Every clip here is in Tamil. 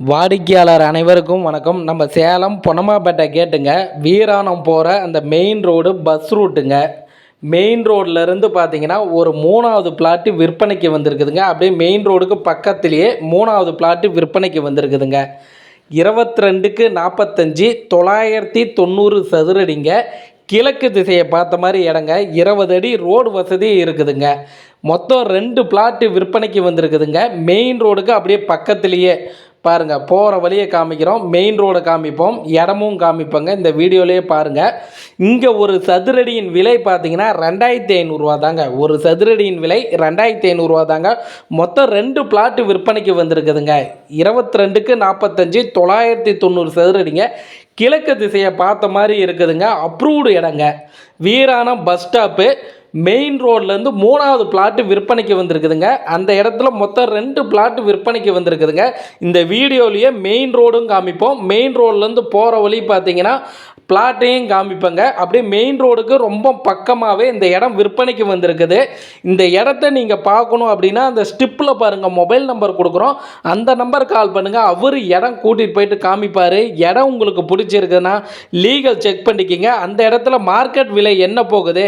வாடிக்கையாளர் அனைவருக்கும் வணக்கம். நம்ம சேலம் பொன்னமாப்பேட்டை கேட்டுங்க. வீராணம் போகிற அந்த மெயின் ரோடு பஸ் ரூட்டுங்க மெயின் ரோட்லேருந்து பார்த்தீங்கன்னா ஒரு மூணாவது பிளாட்டு விற்பனைக்கு வந்திருக்குதுங்க. அப்படியே மெயின் ரோடுக்கு பக்கத்துலேயே மூணாவது பிளாட்டு விற்பனைக்கு வந்திருக்குதுங்க. இருபத்தி ரெண்டுக்கு நாற்பத்தஞ்சு தொள்ளாயிரத்தி தொண்ணூறு சதுரடிங்க. கிழக்கு திசையை பார்த்த மாதிரி இடங்க. இருபது அடி ரோடு வசதி இருக்குதுங்க. மொத்தம் ரெண்டு பிளாட்டு விற்பனைக்கு வந்திருக்குதுங்க. மெயின் ரோடுக்கு அப்படியே பக்கத்துலேயே பாருங்கள் போகிற வழியை காமிக்கிறோம் மெயின் ரோடை காமிப்போம் இடமும் காமிப்போங்க. இந்த வீடியோலேயே பாருங்கள் இங்கே ஒரு சதுரடியின் விலை பார்த்தீங்கன்னா ரெண்டாயிரத்தி ஐநூறுரூவா தாங்க. ஒரு சதுரடியின் விலை ரெண்டாயிரத்தி ஐநூறுரூவா தாங்க. மொத்தம் ரெண்டு பிளாட்டு விற்பனைக்கு வந்திருக்குதுங்க. இருபத்தி ரெண்டுக்கு நாற்பத்தஞ்சு தொள்ளாயிரத்தி தொண்ணூறு சதுரடிங்க. கிழக்கு திசையை பார்த்த மாதிரி இருக்குதுங்க. அப்ரூவ்டு இடங்க. வீராணம் பஸ் ஸ்டாப்பு மெயின் ரோட்லேருந்து மூணாவது பிளாட்டு விற்பனைக்கு வந்திருக்குதுங்க. அந்த இடத்துல மொத்தம் ரெண்டு பிளாட்டு விற்பனைக்கு வந்திருக்குதுங்க. இந்த வீடியோலேயே மெயின் ரோடும் காமிப்போம். மெயின் ரோட்லேருந்து போகிற வழி பார்த்தீங்கன்னா பிளாட்டையும் காமிப்பேங்க. அப்படியே மெயின் ரோடுக்கு ரொம்ப பக்கமாகவே இந்த இடம் விற்பனைக்கு வந்திருக்குது. இந்த இடத்த நீங்கள் பார்க்கணும் அப்படின்னா அந்த ஸ்டிப்பில் பாருங்கள் மொபைல் நம்பர் கொடுக்குறோம். அந்த நம்பர் கால் பண்ணுங்கள் அவர் இடம் கூட்டிகிட்டு போயிட்டு காமிப்பார். இடம் உங்களுக்கு பிடிச்சிருக்குன்னா லீகல் செக் பண்ணிக்கிங்க. அந்த இடத்துல மார்க்கெட் விலை என்ன போகுது?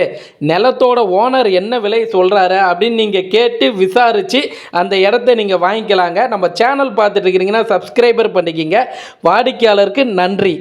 நிலத்தோட ஓனர் என்ன விலை சொல்கிறாரு அப்படின்னு நீங்கள் கேட்டு விசாரித்து அந்த இடத்த நீங்கள் வாங்கிக்கலாங்க. நம்ம சேனல் பார்த்துட்டு இருக்கிறீங்கன்னா சப்ஸ்கிரைபர் பண்ணிக்கிங்க. வாடிக்கையாளருக்கு நன்றி.